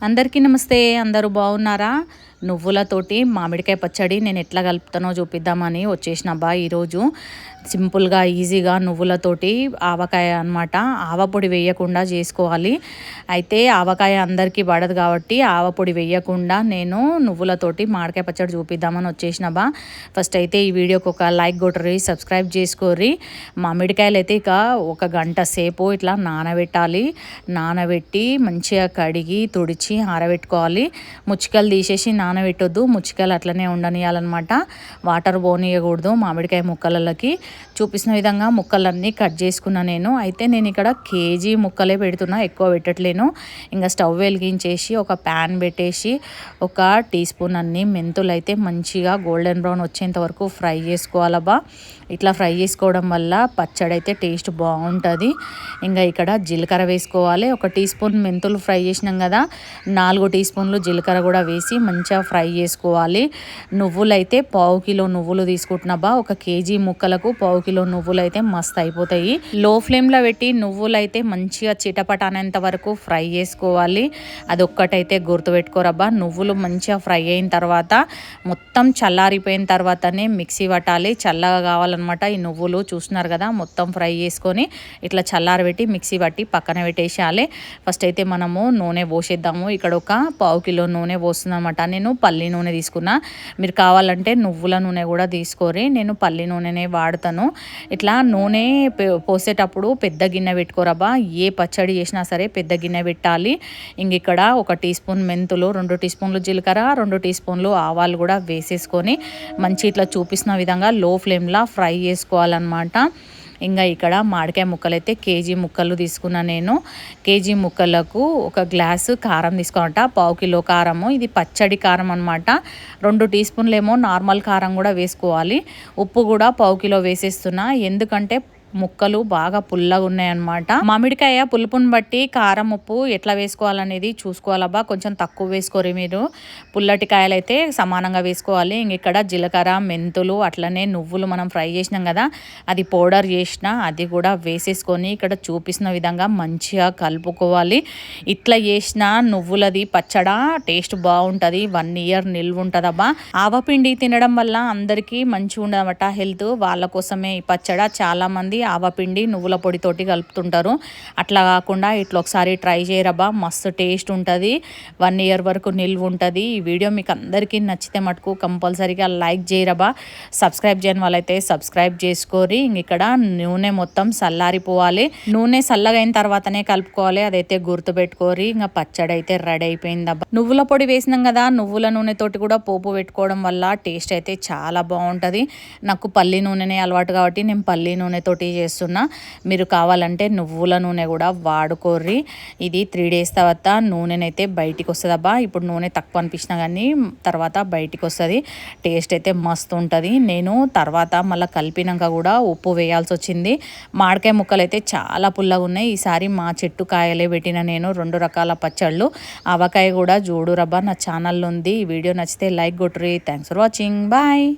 అందరికీ నమస్తే అందరూ బాగున్నారా? నువ్వులతోటి మామిడికాయ పచ్చడి నేను ఎట్లా కలుపుతానో చూపిద్దామని వచ్చేసిన బా ఈరోజు. సింపుల్గా ఈజీగా నువ్వులతోటి ఆవకాయ అనమాట ఆవపొడి వేయకుండా చేసుకోవాలి. అయితే ఆవకాయ అందరికీ పడదు కాబట్టి ఆవపొడి వేయకుండా నేను నువ్వులతోటి మామిడికాయ పచ్చడి చూపిద్దామని వచ్చేసిన బా ఫస్ట్ అయితే ఈ వీడియోకి ఒక లైక్ కొట్టరి సబ్స్క్రైబ్ చేసుకోర్రి. మామిడికాయలు అయితే ఇక ఒక గంట సేపు ఇట్లా నానబెట్టాలి. నానబెట్టి మంచిగా కడిగి తుడిచి ఆరబెట్టుకోవాలి. ముచ్చికలు తీసేసి నానబెట్టొద్దు ముచ్చికాయలు అట్లనే ఉండనియాలన్నమాట. వాటర్ పోనీయకూడదు మామిడికాయ ముక్కలకి చూపిస్తున్న విధంగా ముక్కలన్నీ కట్ చేసుకున్నా నేను. అయితే నేను ఇక్కడ కేజీ ముక్కలే పెడుతున్నా ఎక్కువ పెట్టట్లేను. ఇంకా స్టవ్ వెలిగించేసి ఒక ప్యాన్ పెట్టేసి ఒక టీ స్పూన్ అన్ని మెంతులు అయితే మంచిగా గోల్డెన్ బ్రౌన్ వచ్చేంత వరకు ఫ్రై చేసుకోవాలబ్బా. ఇట్లా ఫ్రై చేసుకోవడం వల్ల పచ్చడి అయితే టేస్ట్ బాగుంటుంది. ఇంకా ఇక్కడ జీలకర్ర వేసుకోవాలి. ఒక టీ స్పూన్ మెంతులు ఫ్రై చేసినాం కదా నాలుగు టీ స్పూన్లు జీలకర్ర కూడా వేసి మంచిగా ఫ్రై చేసుకోవాలి. నువ్వులు అయితే పావు కిలో నువ్వులు తీసుకుంటున్నాబా ఒక కేజీ ముక్కలకు పావు కిలో నువ్వులు అయితే మస్తు అయిపోతాయి. లో ఫ్లేమ్లో పెట్టి నువ్వులు అయితే మంచిగా చిటపట అనేంత వరకు ఫ్రై చేసుకోవాలి. అది ఒక్కటైతే గుర్తుపెట్టుకోరబ్బా నువ్వులు మంచిగా ఫ్రై అయిన తర్వాత మొత్తం చల్లారిపోయిన తర్వాతనే మిక్సీ పట్టాలి. చల్లగా కావాలన్నమాట ఈ నువ్వులు. చూస్తున్నారు కదా మొత్తం ఫ్రై చేసుకొని ఇట్లా చల్లారబెట్టి మిక్సీ పట్టి పక్కన పెట్టేసేయాలి. ఫస్ట్ అయితే మనము నూనె పోసేద్దాము. ఇక్కడ ఒక పావు కిలో నూనె పోస్తుందన్నమాట. నేను నేను పల్లి నూనె తీసుకున్నా. మీరు కావాలంటే నువ్వుల నూనె కూడా తీసుకోరి నేను పల్లి నూనెనే వాడతాను. ఇట్లా నూనె పోసేటప్పుడు పెద్ద గిన్నె పెట్టుకోరబ్బా. ఏ పచ్చడి చేసినా సరే పెద్ద గిన్నె పెట్టాలి. ఇంక ఇక్కడ ఒక టీ స్పూన్ మెంతులు రెండు టీ స్పూన్లు జీలకర్ర రెండు టీ స్పూన్లు ఆవాలు కూడా వేసేసుకొని మంచి ఇట్లా చూపిస్తున్న విధంగా లో ఫ్లేమ్లో ఫ్రై చేసుకోవాలన్నమాట. ఇంకా ఇక్కడ మామిడికాయ ముక్కలు అయితే కేజీ ముక్కలు తీసుకున్నా నేను. కేజీ ముక్కలకు ఒక గ్లాసు కారం తీసుకోమంట పావు కిలో కారము. ఇది పచ్చడి కారం అనమాట రెండు టీ స్పూన్లేమో నార్మల్ కారం కూడా వేసుకోవాలి. ఉప్పు కూడా పావు కిలో వేసేస్తున్నా. ఎందుకంటే ముక్కలు బాగా పుల్లగా ఉన్నాయన్నమాట. మామిడికాయ పులుపుని బట్టి కారం ఉప్పు ఎట్లా వేసుకోవాలనేది చూసుకోవాలబ్బా. కొంచెం తక్కువ వేసుకోరు మీరు. పుల్లటి కాయలు అయితే సమానంగా వేసుకోవాలి. ఇంక ఇక్కడ జీలకర్ర మెంతులు అట్లనే నువ్వులు మనం ఫ్రై చేసినాం కదా అది పౌడర్ చేసిన అది కూడా వేసేసుకొని ఇక్కడ చూపిస్తున్న విధంగా మంచిగా కలుపుకోవాలి. ఇట్లా చేసిన నువ్వులది పచ్చడా టేస్ట్ బాగుంటుంది వన్ ఇయర్ నిల్వ ఉంటుందబ్బా ఆవపిండి తినడం వల్ల అందరికీ మంచిగా ఉండదన్నమాట హెల్త్. వాళ్ళ కోసమే ఈ పచ్చడ చాలామంది ఆవపిండి నువ్వుల పొడితోటి కలుపుతుంటారు. అట్లా కాకుండా ఇట్లా ఒకసారి ట్రై చేయరబ్బా. మస్తు టేస్ట్ ఉంటుంది. వన్ ఇయర్ వరకు నిల్వ ఉంటుంది. ఈ వీడియో మీకు అందరికీ నచ్చితే మటుకు కంపల్సరీగా లైక్ చేయరబ్బా. సబ్స్క్రైబ్ చేయని వాళ్ళైతే సబ్స్క్రైబ్ చేసుకోరి. ఇక్కడ నూనె మొత్తం చల్లారిపోవాలి నూనె చల్లగైన తర్వాతనే కలుపుకోవాలి. అదైతే గుర్తుపెట్టుకోరి ఇంకా పచ్చడి అయితే రెడీ అయిపోయిందబ్బా. నువ్వుల పొడి వేసినాం కదా నువ్వుల నూనెతోటి కూడా పోపు పెట్టుకోవడం వల్ల టేస్ట్ అయితే చాలా బాగుంటుంది. నాకు పల్లి నూనెనే అలవాటు కాబట్టి నేను పల్లి నూనెతోటి చేస్తున్నా. మీరు కావాలంటే నువ్వుల నూనె కూడా వాడుకోర్రి. ఇది త్రీ డేస్ తర్వాత నూనెనైతే బయటికి వస్తుంది అబ్బా. ఇప్పుడు నూనె తక్కువ అనిపించినా కానీ తర్వాత బయటికి వస్తుంది టేస్ట్ అయితే మస్తు ఉంటుంది. నేను తర్వాత మళ్ళీ కలిపినాక కూడా ఉప్పు వేయాల్సి వచ్చింది మామిడికాయ ముక్కలు అయితే చాలా పుల్లగా ఉన్నాయి. ఈసారి మా చెట్టు కాయలే పెట్టిన నేను రెండు రకాల పచ్చళ్ళు. ఆవకాయ కూడా జోడు రబ్బా నా ఛానల్లో ఉంది ఈ వీడియో నచ్చితే లైక్ కొట్టురి థ్యాంక్స్ ఫర్ వాచింగ్ బాయ్